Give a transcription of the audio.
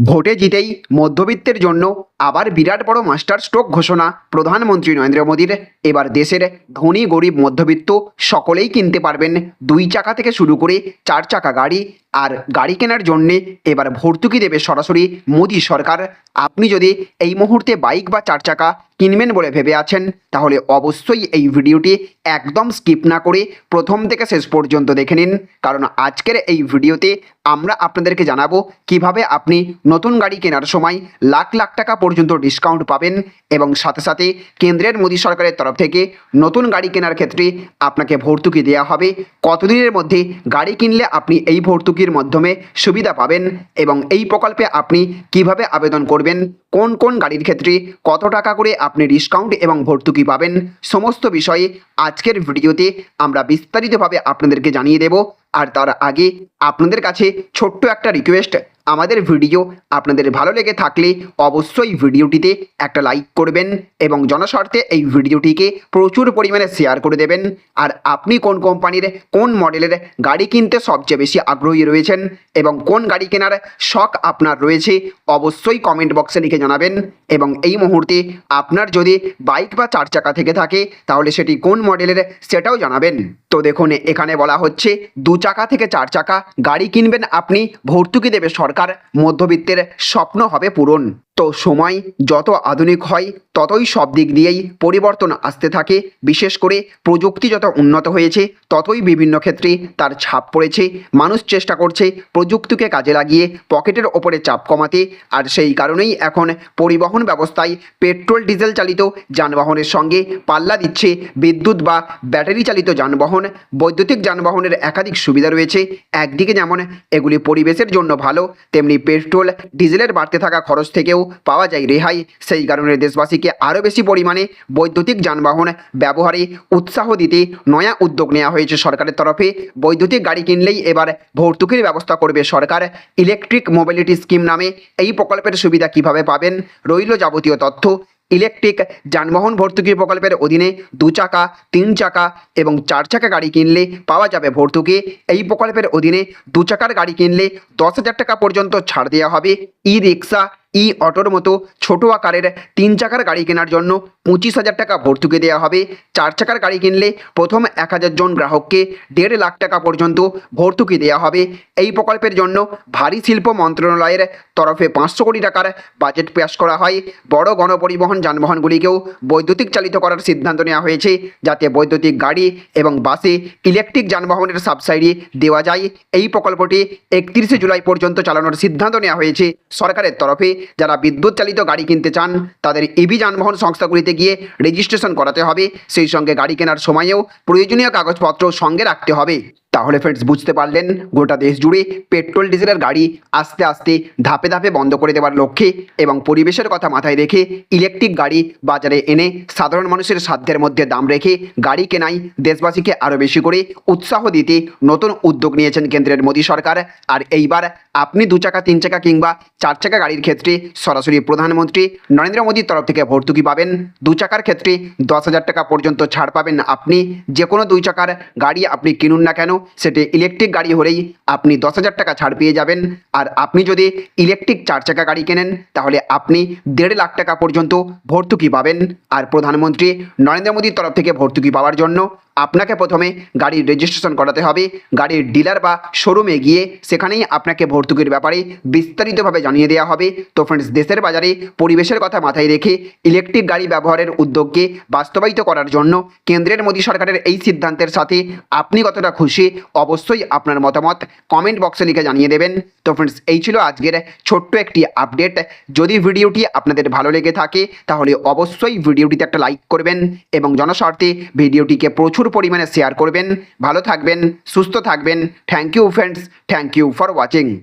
ভোটে জিতেই মধ্যবিত্তের জন্য আবার বিরাট বড় মাস্টার স্ট্রোক ঘোষণা প্রধানমন্ত্রী নরেন্দ্র মোদীর। এবার দেশের ধনী, গরিব, মধ্যবিত্ত সকলেই কিনতে পারবেন দুই চাকা থেকে শুরু করে চার চাকা গাড়ি আর গাড়ি কেনার জন্যে এবার ভর্তুকি দেবে সরাসরি মোদী সরকার। আপনি যদি এই মুহূর্তে বাইক বা চার চাকা কিনবেন বলে ভেবে আছেন, তাহলে অবশ্যই এই ভিডিওটি একদম স্কিপ না করে প্রথম থেকে শেষ পর্যন্ত দেখে নিন। কারণ আজকের এই ভিডিওতে আমরা আপনাদেরকে জানাব কীভাবে আপনি নতুন গাড়ি কেনার সময় লাখ লাখ টাকা পর্যন্ত ডিসকাউন্ট পাবেন এবং সাথে সাথে কেন্দ্রের মোদী সরকারের তরফ থেকে নতুন গাড়ি কেনার ক্ষেত্রে আপনাকে ভর্তুকি দেওয়া হবে। কতদিনের মধ্যে গাড়ি কিনলে আপনি এই ভর্তুকির মাধ্যমে সুবিধা পাবেন এবং এই প্রকল্পে আপনি কীভাবে আবেদন করবেন, কোন কোন গাড়ির ক্ষেত্রে কত টাকা করে আপনি ডিসকাউন্ট এবং ভর্তুকি পাবেন, সমস্ত বিষয়ে আজকের ভিডিওতে আমরা বিস্তারিতভাবে আপনাদেরকে জানিয়ে দেব। আর তার আগে আপনাদের কাছে ছোট্ট একটা রিকোয়েস্ট আমাদের ভিডিও আপনাদের ভালো লেগে থাকলে অবশ্যই ভিডিওটিতে একটা লাইক করবেন এবং জনস্বার্থে এই ভিডিওটিকে প্রচুর পরিমাণে শেয়ার করে দেবেন। আর আপনি কোন কোম্পানির, কোন মডেলের গাড়ি কিনতে সবচেয়ে বেশি আগ্রহী রয়েছেন এবং কোন গাড়ি কেনার শখ আপনার রয়েছে, অবশ্যই কমেন্ট বক্সে লিখে জানাবেন। এবং এই মুহূর্তে আপনার যদি বাইক বা চার চাকা থেকে থাকে, তাহলে সেটি কোন মডেলের সেটাও জানাবেন। তো দেখুন, এখানে বলা হচ্ছে, দু চাকা থেকে চার চাকা গাড়ি কিনবেন আপনি, ভর্তুকি দেবে সরকার। মধ্যবিত্তের স্বপ্ন হবে পূরণ। তো সময় যত আধুনিক হয়, ততই সব দিক দিয়েই পরিবর্তন আসতে থাকে। বিশেষ করে প্রযুক্তি যত উন্নত হয়েছে, ততই বিভিন্ন ক্ষেত্রে তার ছাপ পড়েছে। মানুষ চেষ্টা করছে প্রযুক্তিকে কাজে লাগিয়ে পকেটের ওপরে চাপ কমাতে। আর সেই কারণেই এখন পরিবহন ব্যবস্থায় পেট্রোল, ডিজেল চালিত যানবাহনের সঙ্গে পাল্লা দিচ্ছে বিদ্যুৎ বা ব্যাটারি চালিত যানবাহন। বৈদ্যুতিক যানবাহনের একাধিক সুবিধা রয়েছে। একদিকে যেমন এগুলি পরিবেশের জন্য ভালো, তেমনি পেট্রোল, ডিজেলের বাড়তে থাকা খরচ থেকেও পাওয়া যায়। রেহাই সেই কারণে দেশবাসীকে আরও বেশি পরিমাণে বৈদ্যুতিক যানবাহন ব্যবহারে উৎসাহ দিতে নয়া উদ্যোগ নেওয়া হয়েছে সরকারের তরফে। বৈদ্যুতিক গাড়ি কিনলেই এবার ভর্তুকির ব্যবস্থা করবে সরকার। ইলেকট্রিক মোবিলিটি স্কিম নামে এই প্রকল্পের সুবিধা কীভাবে পাবেন রইল যাবতীয় তথ্য। ইলেকট্রিক যানবাহন ভর্তুকি প্রকল্পের অধীনে দু চাকা, তিন চাকা এবং চার চাকা গাড়ি কিনলে পাওয়া যাবে ভর্তুকি। এই প্রকল্পের অধীনে দু চাকার গাড়ি কিনলে দশ হাজার টাকা পর্যন্ত ছাড় দেওয়া হবে। ই রিক্সা ই অটোর মতো ছোট আকারের তিন চাকার গাড়ি কেনার জন্য পঁচিশ হাজার টাকা ভর্তুকি দেওয়া হবে। চার চাকার গাড়ি কিনলে প্রথম এক হাজার জন গ্রাহককে দেড় লাখ টাকা পর্যন্ত ভর্তুকি দেওয়া হবে। এই প্রকল্পের জন্য ভারী শিল্প মন্ত্রণালয়ের তরফে পাঁচশো কোটি টাকার বাজেট পেশ করা হয়। বড় গণপরিবহন যানবাহনগুলিকেও বৈদ্যুতিক চালিত করার সিদ্ধান্ত নেওয়া হয়েছে, যাতে বৈদ্যুতিক গাড়ি এবং বাসে ইলেকট্রিক যানবাহনের সাবসাইডি দেওয়া যায়। এই প্রকল্পটি একত্রিশে জুলাই পর্যন্ত চালানোর সিদ্ধান্ত নেওয়া হয়েছে। সরকারের তরফে যারা বিদ্যুৎ চালিত গাড়ি কিনতে চান, তাদের ইভি যানবাহন সংস্থাগুলিতে গিয়ে রেজিস্ট্রেশন করাতে হবে। সেই সঙ্গে গাড়ি কেনার সময়েও প্রয়োজনীয় কাগজপত্র সঙ্গে রাখতে হবে। তাহলে ফ্রেন্ডস বুঝতে পারলেন, গোটা দেশ জুড়ে পেট্রোল, ডিজেলের গাড়ি আস্তে আস্তে ধাপে ধাপে বন্ধ করে দেওয়ার লক্ষ্যে এবং পরিবেশের কথা মাথায় রেখে ইলেকট্রিক গাড়ি বাজারে এনে সাধারণ মানুষের সাধ্যের মধ্যে দাম রেখে গাড়ি কেনাই দেশবাসীকে আরও বেশি করে উৎসাহ দিতে নতুন উদ্যোগ নিয়েছেন কেন্দ্রের মোদী সরকার। আর এইবার আপনি দু চাকা, তিন চাকা কিংবা চার চাকা গাড়ির ক্ষেত্রে সরাসরি প্রধানমন্ত্রী নরেন্দ্র মোদীর তরফ থেকে ভর্তুকি পাবেন। দু চাকার ক্ষেত্রে দশ হাজার টাকা পর্যন্ত ছাড় পাবেন আপনি। যে কোনো দুই চাকার গাড়ি আপনি কিনুন না কেন, সেটি ইলেকট্রিক গাড়ি হলেই আপনি দশ হাজার টাকা ছাড় পেয়ে যাবেন। আর আপনি যদি ইলেকট্রিক চার চাকা গাড়ি কেনেন, তাহলে আপনি দেড় লাখ টাকা পর্যন্ত ভর্তুকি পাবেন। আর প্রধানমন্ত্রী নরেন্দ্র মোদীর তরফ থেকে ভর্তুকি পাওয়ার জন্য আপনাকে প্রথমে গাড়ির রেজিস্ট্রেশন করাতে হবে। গাড়ির ডিলার বা শোরুমে গিয়ে সেখানেই আপনাকে ভর্তুকির ব্যাপারে বিস্তারিতভাবে জানিয়ে দেওয়া হবে। তো ফ্রেন্ডস দেশের বাজারে পরিবেশের কথা মাথায় রেখে ইলেকট্রিক গাড়ি ব্যবহারের উদ্যোগকে বাস্তবায়িত করার জন্য কেন্দ্রের মোদী সরকারের এই সিদ্ধান্তের সাথে আপনি কতটা খুশি, অবশ্যই আপনার মতামত কমেন্ট বক্সে লিখে জানিয়ে দেবেন। তো ফ্রেন্ডস এই ছিল আজকের ছোট্ট একটি আপডেট যদি ভিডিওটি আপনাদের ভালো লেগে থাকে, তাহলে অবশ্যই ভিডিওটিতে একটা লাইক করবেন এবং জনস্বার্থে ভিডিওটিকে প্রচুর পরিমাণে শেয়ার করবেন। ভালো থাকবেন সুস্থ থাকবেন। Thank you friends thank you for watching